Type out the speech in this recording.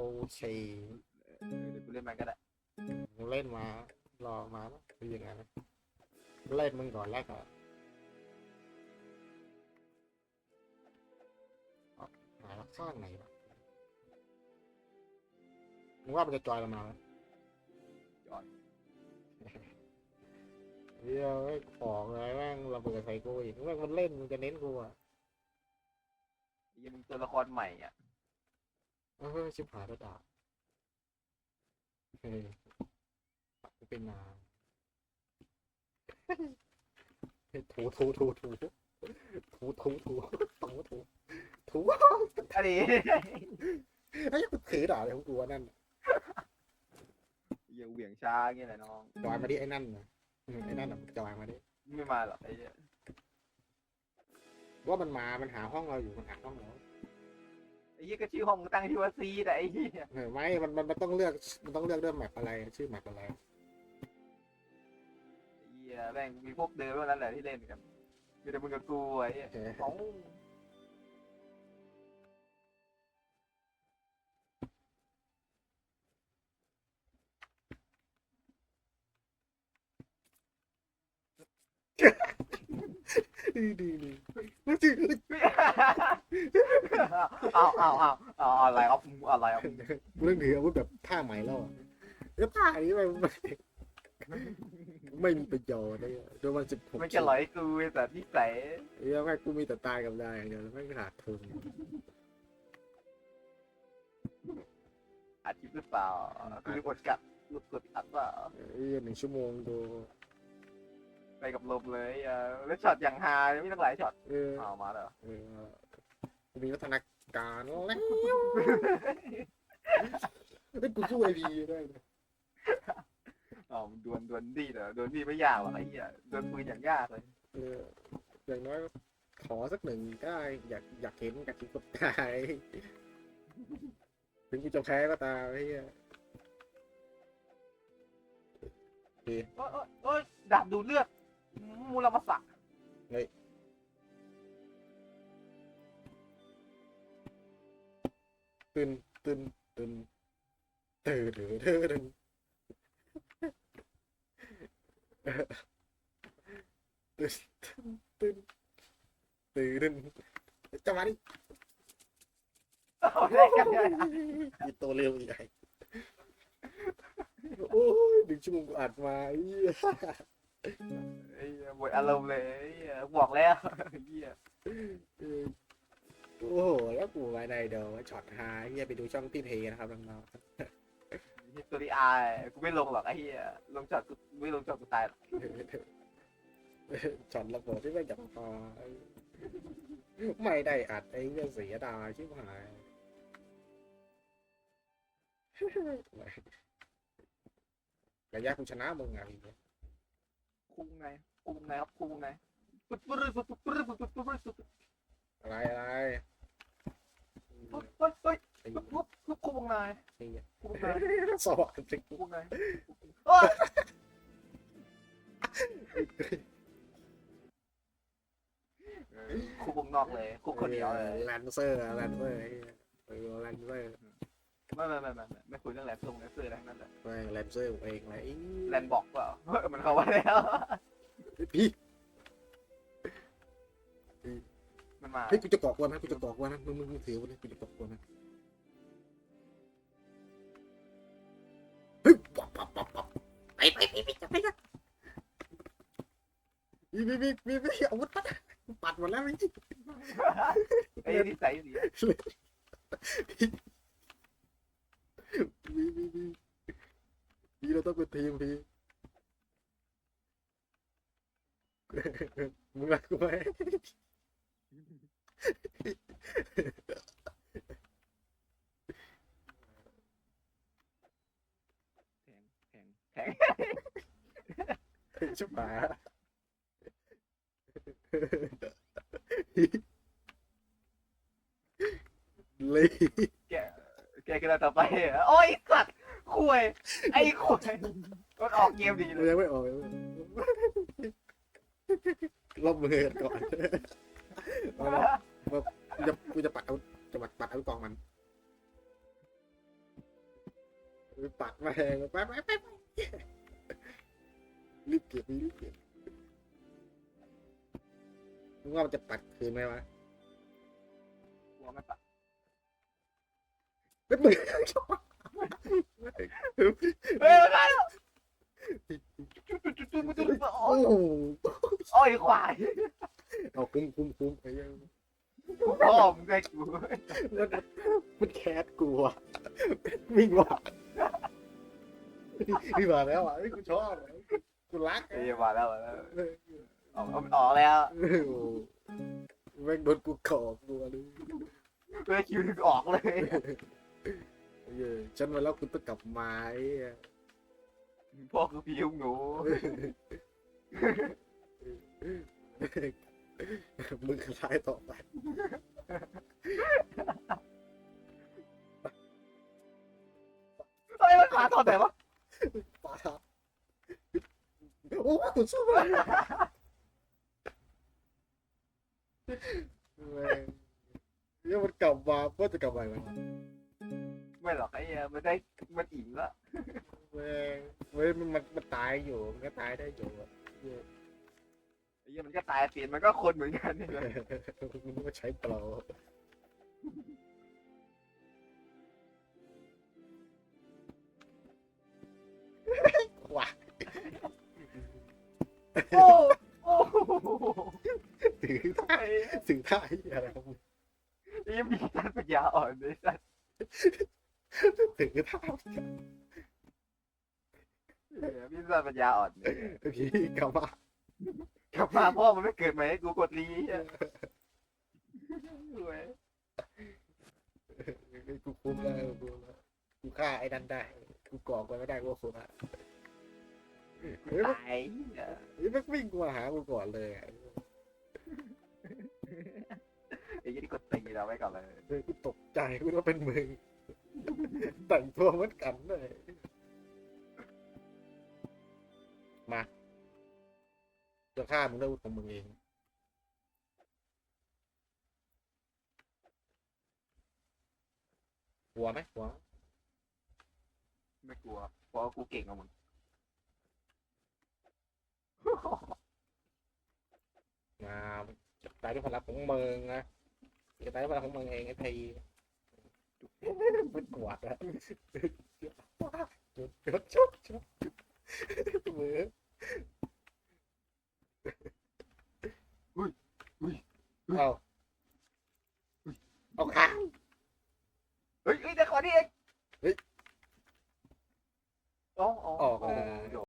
โอเคเออเดี๋ยวกูเล่นมันก็ได้มึงเล่นมา รอมาแล้วคือยังไงนะเล่นมึงก่อนแรกก่อนเอาหาข้างไหนวะมึงว่ามันจะจอยเรามาไหมจอยเดี๋ยวไอ้ของอะไรแม่งระเบิดใส่กูอีกแม่งมันเล่นมึงจะเน้นกูอะยังตัวละครใหม่อะ เออชิบหายแล้วด่าเฮ้ยปัดกูเป็นนานเฮ้ยถูถูถูถูถูถูถูถูถูถูอันนี้ไอ้ยกูถือด่าเลยของกูว่านั่นยังเหวี่ยงช้าเงี้ยแหละน้องจอยมาดิไอ้นั่นนะอืมไอ้นั่นน่ะจอยมาดิไม่มาหรอกไอ้เหี้ยว่ามันมา มันหาห้องเราอยู่ มันหาห้องเราไอ้เหี้ยก็ชื่อห้องตั้งชื่อว่าซีแต่ไอ้เหี้ยเออไม่มันมันมันต้องเลือกมันต้องเลือกด้วยแมปอะไรชื่อแมปอะไรไอ้เหี้ยแม่งมีพวกเดิมเท่านั้นแหละที่เล่นกันมีแต่มึงกับกูไอ้เหี้ยเออ ดีดีดีแล้วจริงเอาเอาเอาเอาอะไรครับอะไรครับเรื่องถืออาวุธแบบท่าใหม่แล้วอะแล้วท่านี้ไม่ไม่ไม่มีประโยชน์เลยโดนมันสิบหกไม่จะหลอยกูแต่ที่ใส่เอ้ยแม่งกูมีแต่ตายกับได้อย่างเดียวแล้วไม่งขาดทุนอัดคลิปหรือเปล่ากูจะกดกัดกดอัดเปล่าเอ้ยหนึ่งชั่วโมงดู ไปกับลมเลยเออแล้วช็อตอย่างฮาไม่ต้องหลายช็อตเออเอามาแล้วเออกูมีวัฒนาการแล้วไอ้ยกูสู้ไอพีได้นะอ๋อดวลดวลดีเหรอดวลดีไม่ยากหรอกไอ้เหี้ยดวลปืนอย่างยากเลยเอออย่างน้อยขอสักหนึ่งได้อยากอยากเห็นอยากกินกับตายถึงกูจะแพ้ก็ตามไอ้เหี้ยเอ้ยเอ้ยเอ้ยดาบดูดเลือด มูลมาสักตื่นตื่นตื่นตื่นตื่นตื่นตื่นตื่นตื่นตื่นจังหวะนี้เอาได้กันเลยอีตัวเร็วใหญ่โอ้ยหนึ่งชั่วโมงกูอัดมาอ หี้ยไอ้เหี้ยหมดอารมณ์เลยไอ้เหี้ยบอกแล้วไอ้เหี้ยเออโอ้โห แล้วกูไว้ในเดี๋ยวช็อตหาเฮียไปดูช่องที่เพย์นะครับน้องฮิตตัวดีอายกูไม่ลงหรอกไอ้เหี้ยลงช็อตกูไม่ลงช็อตกูตายหรอกๆช็อตระเบิดที่ไม่จับคอไม่ได้อัดไอ้เงี้ยเสียดายชิบหาย ระยะกูชนะมึงอะ พี่คุ้งไงคุ้งไงครับคุ้งไงปุ๊บปุ๊บปุ๊บปุ๊บปุ๊บปุ๊บปุ๊บปุ๊บปุ๊บอะไรอะไรเฮ้ยเฮ้ยเฮ้ยไอ้ปุ๊บปุ๊บปุ๊บคุ้งไงไอ้เหี้ยคุ้งไงสวัสดีคุ้งไงคุ้งวงนอกเลยคุ้งคนเดียวเลยแลนเซอร์แลนเซอร์แลนเซอร์ ไม่ไม่ไม่ไม่ไม่ไม่คุยเรื่องแลนด์ทรงแลนด์เซอร์อะไรทั้งนั่นแหละไม่แลนเซอร์ผมเองเลยแลนด์บอกเปล่าเฮ้ยมันเข้ามาแล้ว พี่มันมาเฮ้ยกูจะเกาะกวนนะกูจะเกาะกวนนะมึงมึงมึงถือไว้เลยกูจะเกาะกวนนะเฮ้ยปับปับปับปับไปไปไปไปจับไปนะมีมีมีมีมีอาวุธปัดปัดหมดแล้วมีไอ้นิสัยดีมีมี มีมีเราต้องเป็นทีมพี่มึงรักกูไหมแข็งแข็งชิบหายเลยแกแกกันแล้วต่อไปเหรอโอ้ยสัตว์ คุยไอ้คุยมันออกเกมดีเลยยังไม่ออกยังไม่ออกลบมือก่อนเอาละกูจะกูจะปัดเอาจะปัดปัดเอากองมันปัดมาแหงไปไปไปไปรีบเก็บรีบเก็บมึงว่ามันจะปัดคืนไหมวะกลัวไม่ปะเป็นมือ เฮ้ยมาแล้วโอ้โหโอ้ยควายเอาคุ้มคุ้มคุ้มไอ้ยังพ่อมึงไงกูแล้วมันแคสกูอะวิ่งว่ะนี่มาแล้วอะนี่กูชอบอะกูรักเฮ้ยมาแล้วมาแล้วออกออกแล้วโอ้โหแม่งโดนกูขอบกูเลย เพื่อคิวถึงออกเลย เย้ฉันมาแล้วคุณต้องกลับมาไอ้เหี้ยพ่อคือพี่ยุงหนูมึงคือท้ายต่อไป เฮ้ยมันมาตอนไหนวะป้าโอ้โหคุณสู้มากแม่งเนี่ยมันกลับมาเพื่อจะกลับมาไหม ไม่หรอกไอ้เหี้ยมันได้มันอิ่มละแม่งเว้ยมันมันมันตายอยู่มันก็ตายได้อยู่อะเหี้ยไอ้เหี้ยมันก็ตายเสียนมันก็คนเหมือนกันเนี่ยมึงก็ใช้เปล่าว้าโอ้โอ้โหถือท่าไอ้ถือท่าไอ้เหี้ยอะไรของมึงไอ้เหี้ยมีการปัญญาอ่อนเลยสัส ถือท่าเหี้ยมีการปัญญาอ่อนเลยพี่กลับมากลับมาพ่อมันไม่เกิดไหมาให้กูกดรีรวยกูคุ้มแล้วกูคุ้มแล้วกูฆ่าไอ้นั่นได้ กูก่อกไว้ไม่ได้กูคุ้มละเฮ้ยมันตายเหี้ยเฮ้ยมันวิ่งมาหากูก่อนเลยไอ้ยี่นี่กดตีเราไว้ก่อนเลยเฮ้ยกูตกใจกูว่าเป็นมึง แต่งตัวเหมือนกันเลยมาจะฆ่ามึงด้วยของมึงเองหัวไหมหัวไม่กลัวเพราะว่ากูเก่งกว่ามึงมาจะตายด้วยพลังของมึงนะจะตายด้วยพลังของมึงเองไอ้ที มันกวาดอะจุดจุดจุดจุดมือเอาเอา